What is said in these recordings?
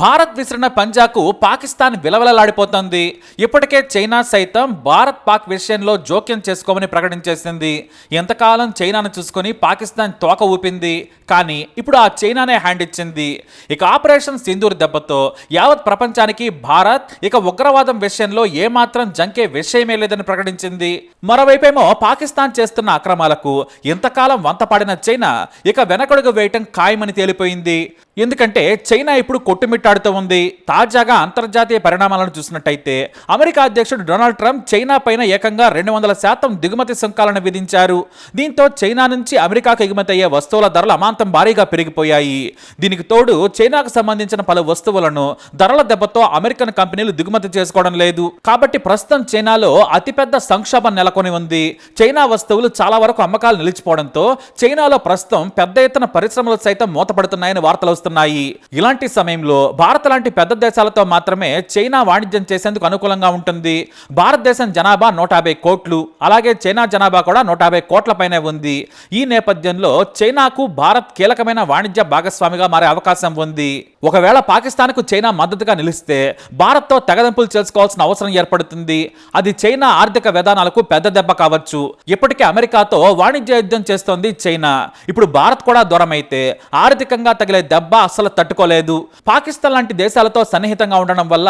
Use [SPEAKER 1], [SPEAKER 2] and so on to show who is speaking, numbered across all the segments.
[SPEAKER 1] భారత్ విసిరిన పంజాకు పాకిస్తాన్ విలవలలాడిపోతోంది. ఇప్పటికే చైనా సైతం భారత్ పాక్ విషయంలో జోక్యం చేసుకోమని ప్రకటించేసింది. ఎంతకాలం చైనాను చూసుకొని పాకిస్తాన్ తోక ఊపింది. కానీ ఇప్పుడు ఆ చైనానే హ్యాండ్ ఇచ్చింది. ఇక ఆపరేషన్ సింధూర్ దెబ్బతో యావత్ ప్రపంచానికి భారత్ ఇక ఉగ్రవాదం విషయంలో ఏమాత్రం జంకే విషయమే లేదని ప్రకటించింది. మరోవైపేమో పాకిస్తాన్ చేస్తున్న అక్రమాలకు ఇంతకాలం వంతపాడిన చైనా ఇక వెనకడుగు వేయటం ఖాయమని తేలిపోయింది. ఎందుకంటే చైనా ఇప్పుడు కొట్టుమిట్టాడుతూ ఉంది. తాజాగా అంతర్జాతీయ పరిణామాలను చూసినట్టయితే అమెరికా అధ్యక్షుడు డొనాల్డ్ ట్రంప్ చైనా పైన ఏకంగా రెండు వందల శాతం దిగుమతి సుంకాలను విధించారు. దీంతో చైనా నుంచి అమెరికాకు ఎగుమతి అయ్యే వస్తువుల ధరలు అమాంతం భారీగా పెరిగిపోయాయి. దీనికి తోడు చైనాకు సంబంధించిన పలు వస్తువులను ధరల దెబ్బతో అమెరికన్ కంపెనీలు దిగుమతి చేసుకోవడం లేదు. కాబట్టి ప్రస్తుతం చైనాలో అతిపెద్ద సంక్షోభం నెలకొని ఉంది. చైనా వస్తువులు చాలా వరకు అమ్మకాలు నిలిచిపోవడంతో చైనాలో ప్రస్తుతం పెద్ద ఎత్తున పరిశ్రమలు సైతం మూతపడుతున్నాయని వార్తలు వస్తున్నాయి. ఇలాంటి సమయంలో భారత్ లాంటి పెద్ద దేశాలతో మాత్రమే చైనా వాణిజ్యం చేసేందుకు అనుకూలంగా ఉంటుంది. భారతదేశం జనాభా నూట యాభై కోట్లు అలాగే చైనా జనాభా కూడా నూట యాభై కోట్ల పైనే ఉంది. ఈ నేపథ్యంలో చైనాకు భారత్ కీలకమైన వాణిజ్య భాగస్వామిగా మారే అవకాశం ఉంది. ఒకవేళ పాకిస్తాన్కు చైనా మద్దతుగా నిలిస్తే భారత్తో తెగదెంపులు చేసుకోవాల్సిన అవసరం ఏర్పడుతుంది. అది చైనా ఆర్థిక విధానాలకు పెద్ద దెబ్బ కావచ్చు. ఇప్పటికే అమెరికాతో వాణిజ్య యుద్ధం చేస్తోంది చైనా. ఇప్పుడు భారత్ కూడా దూరమైతే ఆర్థికంగా తగిలే దెబ్బ అస్సలు తట్టుకోలేదు. పాకిస్తాన్ లాంటి దేశాలతో సన్నిహితంగా ఉండడం వల్ల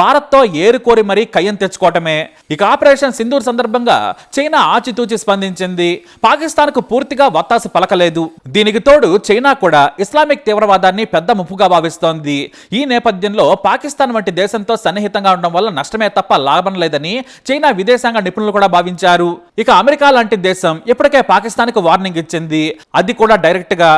[SPEAKER 1] భారత్తో ఏరుకోరి మరీ కయ్యం తెచ్చుకోవటమే. ఇక ఆపరేషన్ సింధూర్ సందర్భంగా చైనా ఆచితూచి స్పందించింది. పాకిస్తాన్కు పూర్తిగా వత్తాసు పలకలేదు. దీనికి తోడు చైనా కూడా ఇస్లామిక్ తీవ్రవాదాన్ని పెద్ద ముప్పుగా భావిస్తోంది. ఈ నేపథ్యంలో పాకిస్తాన్ వంటి దేశంతో సన్నిహితంగా ఉండడం వల్ల నష్టమే తప్ప లాభం లేదని చైనా విదేశాంగ నిపుణులు కూడా భావించారు. ఇక అమెరికా లాంటి దేశం ఇప్పటికే పాకిస్తాన్కు వార్నింగ్ ఇచ్చింది. అది కూడా డైరెక్ట్గా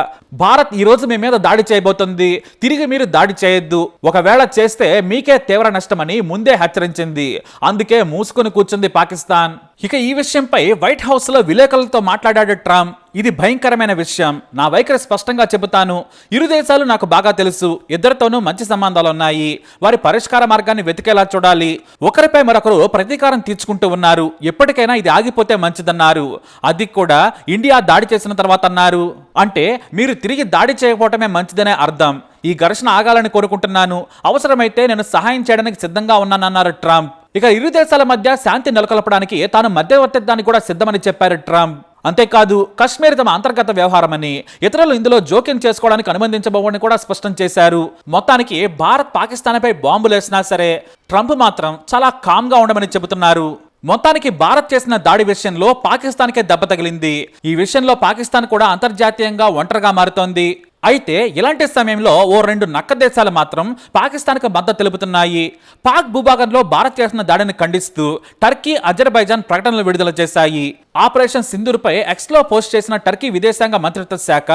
[SPEAKER 1] భారత్ ఈ రోజు మీ మీద దాడి చేయబోతుంది. తిరిగి మీరు దాడి చేయొద్దు. ఒకవేళ చేస్తే మీకే తీవ్ర నష్టమని ముందే హెచ్చరించింది. అందుకే మూసుకుని కూర్చుంది పాకిస్తాన్. ఇక ఈ విషయంపై వైట్ హౌస్లో విలేకరులతో మాట్లాడాడు ట్రంప్. ఇది భయంకరమైన విషయం. నా వైఖరి స్పష్టంగా చెబుతాను. ఇరు దేశాలు నాకు బాగా తెలుసు. ఇద్దరితోనూ మంచి సంబంధాలు ఉన్నాయి. వారి పరిష్కార మార్గాన్ని వెతికేలా చూడాలి. ఒకరిపై మరొకరు ప్రతీకారం తీర్చుకుంటూ ఉన్నారు. ఎప్పటికైనా ఇది ఆగిపోతే మంచిదన్నారు. అది కూడా ఇండియా దాడి చేసిన తర్వాత అన్నారు. అంటే మీరు తిరిగి దాడి చేయకపోవటమే మంచిదనే అర్థం. ఈ ఘర్షణ ఆగాలని కోరుకుంటున్నాను. అవసరమైతే నేను సహాయం చేయడానికి సిద్ధంగా ఉన్నానన్నారు ట్రంప్. ఇక ఇరు దేశాల మధ్య శాంతి నెలకొల్పడానికి తాను మధ్యవర్తిత్వానికి కూడా సిద్ధమని చెప్పారు ట్రంప్. అంతేకాదు కశ్మీర్ తమ అంతర్గత వ్యవహారమని ఇతరులు ఇందులో జోక్యం చేసుకోవడానికి అనుమతించబోవని కూడా స్పష్టం చేశారు. మొత్తానికి భారత్ పాకిస్తాన్పై బాంబులేసినా సరే ట్రంప్ మాత్రం చాలా కామ్గా ఉండమని చెబుతున్నారు. మొత్తానికి భారత్ చేసిన దాడి విషయంలో పాకిస్తాన్కే దెబ్బ తగిలింది. ఈ విషయంలో పాకిస్తాన్ కూడా అంతర్జాతీయంగా ఒంటరిగా మారుతోంది. అయితే ఇలాంటి సమయంలో ఓ రెండు నక్క దేశాలు మాత్రం పాకిస్తాన్కు మద్దతు తెలుపుతున్నాయి. పాక్ భూభాగంలో భారత్ చేసిన దాడిని ఖండిస్తూ టర్కీ అజర్బైజాన్ ప్రకటనలు విడుదల చేశాయి. ఆపరేషన్ సింధూర్పై ఎక్స్లో పోస్ట్ చేసిన టర్కీ విదేశాంగ మంత్రిత్వ శాఖ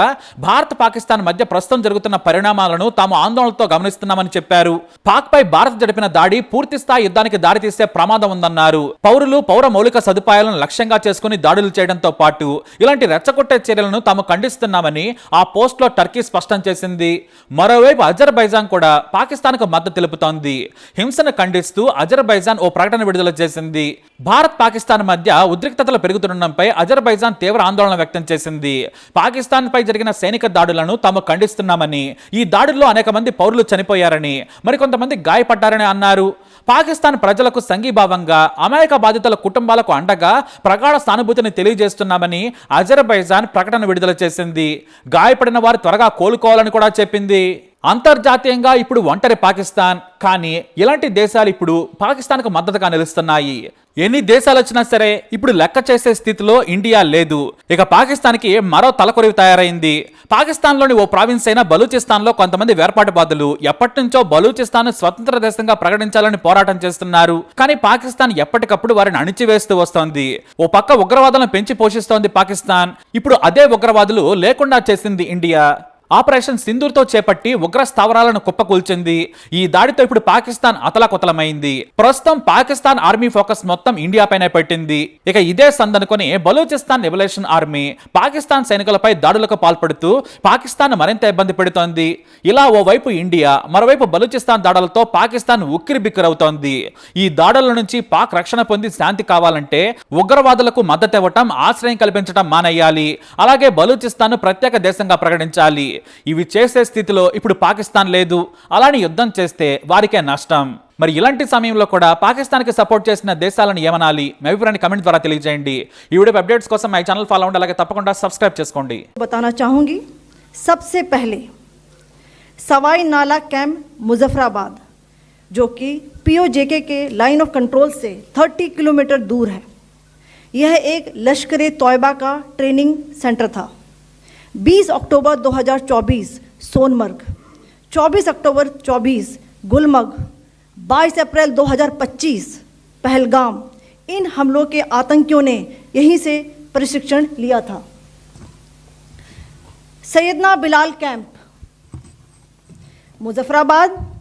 [SPEAKER 1] భారత్ పాకిస్తాన్ మధ్య ప్రస్తుతం జరుగుతున్న పరిణామాలను తాము ఆందోళనతో గమనిస్తున్నామని చెప్పారు. పాక్ పై భారత్ జరిపిన దాడి పూర్తి స్థాయి యుద్ధానికి దారితీసే ప్రమాదం ఉందన్నారు. పౌరులు పౌర మౌలిక సదుపాయాలను లక్ష్యంగా చేసుకుని దాడులు చేయడంతో పాటు ఇలాంటి రెచ్చగొట్టే చర్యలను తాము ఖండిస్తున్నామని ఆ పోస్ట్లో టర్కీ టర్కీ స్పష్టం చేసింది. మరోవైపు అజర్బైజాన్ కూడా పాకిస్తాన్కు మద్దతు తెలుపుతోంది. హింసను ఖండిస్తూ అజర్బైజాన్ ఓ ప్రకటన విడుదల చేసింది. భారత్ పాకిస్తాన్ మధ్య ఉద్రిక్తతలు పెరుగుతుండడంపై అజర్బైజాన్ తీవ్ర ఆందోళన వ్యక్తం చేసింది. పాకిస్తాన్ పై జరిగిన సైనిక దాడులను తాము ఖండిస్తున్నామని ఈ దాడుల్లో అనేక మంది పౌరులు చనిపోయారని మరికొంతమంది గాయపడ్డారని అన్నారు. పాకిస్తాన్ ప్రజలకు సంఘీభావంగా అమాయక బాధితుల కుటుంబాలకు అండగా ప్రగాఢ సానుభూతిని తెలియజేస్తున్నామని అజర్బైజాన్ ప్రకటన విడుదల చేసింది. గాయపడిన వారు త్వరగా కోలుకోవాలని కూడా చెప్పింది. అంతర్జాతీయంగా ఇప్పుడు ఒంటరి పాకిస్తాన్ కానీ ఇలాంటి దేశాలు ఇప్పుడు పాకిస్తాన్కు మద్దతుగా నిలుస్తున్నాయి. ఎన్ని దేశాలు వచ్చినా సరే ఇప్పుడు లెక్క చేసే స్థితిలో ఇండియా లేదు. ఇక పాకిస్తాన్కి మరో తలకొరివి తయారైంది. పాకిస్తాన్లోని ఓ ప్రావిన్స్ అయిన బలూచిస్తాన్లో కొంతమంది వేర్పాటువాదులు ఎప్పటి నుంచో బలూచిస్తాన్ స్వతంత్ర దేశంగా ప్రకటించాలని పోరాటం చేస్తున్నారు. కానీ పాకిస్తాన్ ఎప్పటికప్పుడు వారిని అణిచివేస్తూ వస్తోంది. ఓ పక్క ఉగ్రవాదులను పెంచి పోషిస్తోంది పాకిస్తాన్. ఇప్పుడు అదే ఉగ్రవాదులు లేకుండా చేసింది ఇండియా. ఆపరేషన్ సింధూర్తో చేపట్టి ఉగ్ర స్థావరాలను కుప్పకూల్చింది. ఈ దాడితో ఇప్పుడు పాకిస్తాన్ అతలకుతలమైంది. ప్రస్తుతం పాకిస్తాన్ ఆర్మీ ఫోకస్ మొత్తం ఇండియాపైనే పెట్టింది. ఇక ఇదే సందనుకొని బలూచిస్తాన్ లిబరేషన్ ఆర్మీ పాకిస్తాన్ సైనికులపై దాడులకు పాల్పడుతూ పాకిస్తాన్ మరింత ఇబ్బంది పెడుతోంది. ఇలా ఓవైపు ఇండియా మరోవైపు బలూచిస్తాన్ దాడులతో పాకిస్తాన్ ఉక్కిరి బిక్కిరవుతోంది. ఈ దాడుల నుంచి పాక్ రక్షణ పొంది శాంతి కావాలంటే ఉగ్రవాదులకు మద్దతు ఇవ్వటం ఆశ్రయం కల్పించడం మానేయాలి. అలాగే బలూచిస్తాన్ ప్రత్యేక దేశంగా ప్రకటించాలి. ఇవి చేసే స్థితిలో ఇప్పుడు పాకిస్తాన్ లేదు అలాని యుద్ధం చేస్తే వారికే నష్టం మరి ఇలాంటి సమయంలో కూడా పాకిస్తాన్కి సపోర్ట్ చేసిన దేశాలను ఏమనాలి మీ అభిప్రాయాన్ని కమెంట్ ద్వారా తెలియజేయండి ఈ వీడియో అప్డేట్స్ కోసం మా ఛానల్ ఫాలో అవ్వండి అలాగే తప్పకుండా సబ్స్క్రైబ్ చేసుకోండి
[SPEAKER 2] बताना चाहूँगी सबसे पहले सवाई नाला कैंप मुजफ्फराबाद जो कि पीओजेके के लाइन ऑफ कंट्रोल से 30 किलोमीटर दूर है यह एक लश्कर तोयबा का ट्रेनिंग सेंटर था 20 अक्टूबर 2024 सोनमर्ग। 24 अक्टूबर 24 गुलमर्ग। 22 अप्रैल 2025 पहलगाम। इन हमलों के आतंकियों ने यहीं से प्रशिक्षण लिया था। सैयदना बिलाल कैंप। मुजफ्फराबाद,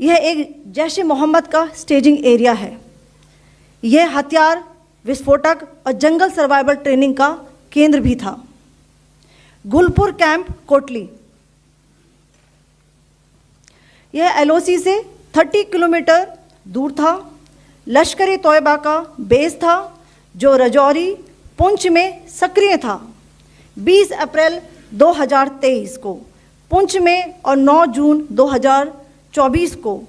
[SPEAKER 2] यह एक जैश मोहम्मद का स्टेजिंग एरिया है। यह हथियार, विस्फोटक और जंगल सर्वाइवल ट्रेनिंग का केंद्र भी था। गुलपुर कैंप, कोटली। यह एलओसी से 30 किलोमीटर दूर था। लश्कर तोयबा का बेस था, जो रजौरी, पुंछ में सक्रिय था। 20 अप्रैल 2023 को, पुंछ में और 9 जून 2024 को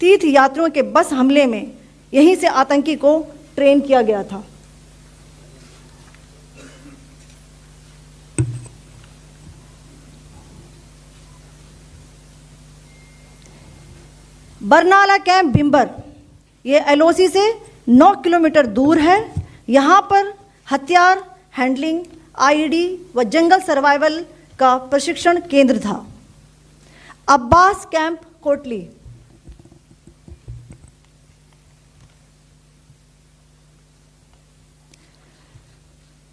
[SPEAKER 2] तीर्थ यात्रियों के बस हमले में यहीं से आतंकी को ट्रेन किया गया था। बरनाला कैंप भिम्बर, ये एलओसी से 9 किलोमीटर दूर है। यहाँ पर हथियार, हैंडलिंग आईडी व जंगल सर्वाइवल का प्रशिक्षण केंद्र था। अब्बास कैंप, कोटली।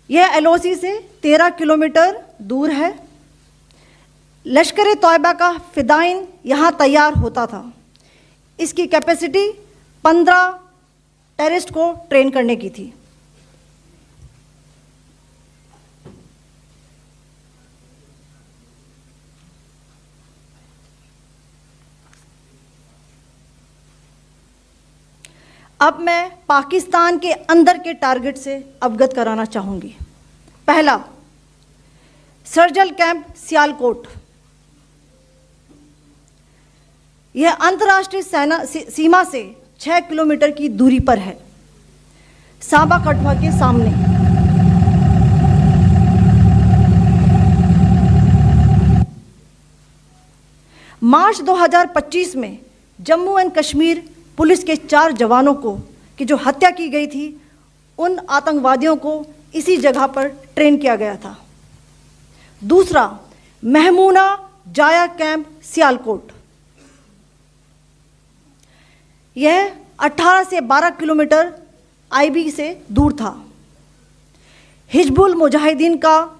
[SPEAKER 2] यह एलओसी से 13 किलोमीटर दूर है। लश्कर तोयबा का फिदाइन यहाँ तैयार होता था। इसकी कैपेसिटी 15 टेररिस्ट को ट्रेन करने की थी। अब मैं पाकिस्तान के अंदर के टारगेट से अवगत कराना चाहूँगी। पहला सर्जल कैंप सियालकोट यह अंतर्राष्ट्रीय सेना सीमा से छः किलोमीटर की दूरी पर है। सांबा कठवा के सामने। मार्च 2025 में जम्मू एंड कश्मीर पुलिस के चार जवानों को, की जो हत्या की गई थी, उन आतंकवादियों को इसी जगह पर ट्रेन किया गया था। दूसरा, महमूना जाया कैंप, सियालकोट। यह 18 से 12 किलोमीटर आईबी से दूर था। हिजबुल मुजाहिदीन का